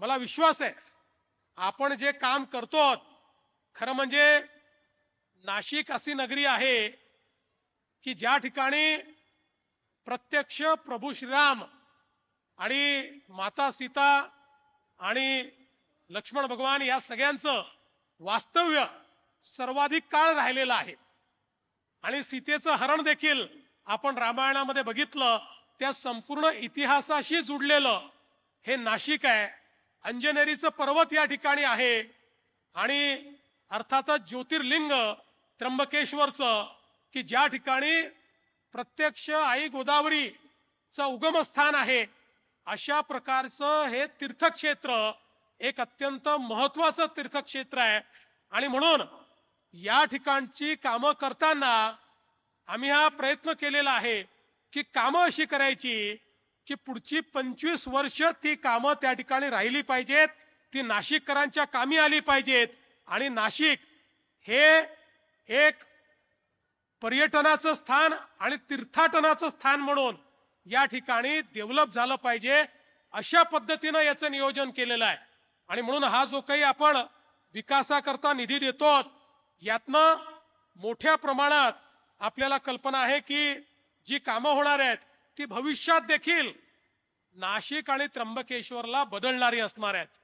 मला विश्वास आहे. आपण जे काम करतो खरं म्हणजे नाशिक अशी नगरी आहे की ज्या ठिकाणी प्रत्यक्ष प्रभू श्रीराम आणि माता सीता आणि लक्ष्मण भगवान या सगळ्यांचं वास्तव्य सर्वाधिक काळ राहिलेलं आहे. आणि सीतेचं हरण देखील आपण रामायणामध्ये बघितलं त्या संपूर्ण इतिहासाशी जुडलेलं हे नाशिक आहे. अंजनेरीचं पर्वत या ठिकाणी आहे. आणि अर्थातच ज्योतिर्लिंग त्र्यंबकेश्वरचं की ज्या ठिकाणी प्रत्यक्ष आई गोदावरीचं उगमस्थान आहे अशा प्रकारचं हे तीर्थक्षेत्र एक अत्यंत महत्वाचं तीर्थक्षेत्र आहे. आणि म्हणून या ठिकाणची कामं करताना आम्ही हा प्रयत्न केलेला आहे की कामं अशी करायची की पुढची पंचवीस वर्ष ती कामं त्या ठिकाणी राहिली पाहिजेत ती नाशिककरांच्या कामी आली पाहिजेत. आणि नाशिक हे एक पर्यटनाचं स्थान आणि तीर्थाटनाचं स्थान म्हणून या ठिकाणी डेव्हलप झालं पाहिजे अशा पद्धतीनं याचं नियोजन केलेलं आहे. आणि म्हणून हा जो काही आपण विकासाकरता निधी देतो यातनं मोठ्या प्रमाणात आपल्याला कल्पना आहे की जी कामं होणार आहेत ती भविष्यात देखील नाशिक आणि त्र्यंबकेश्वरला बदलणारी असणार आहेत.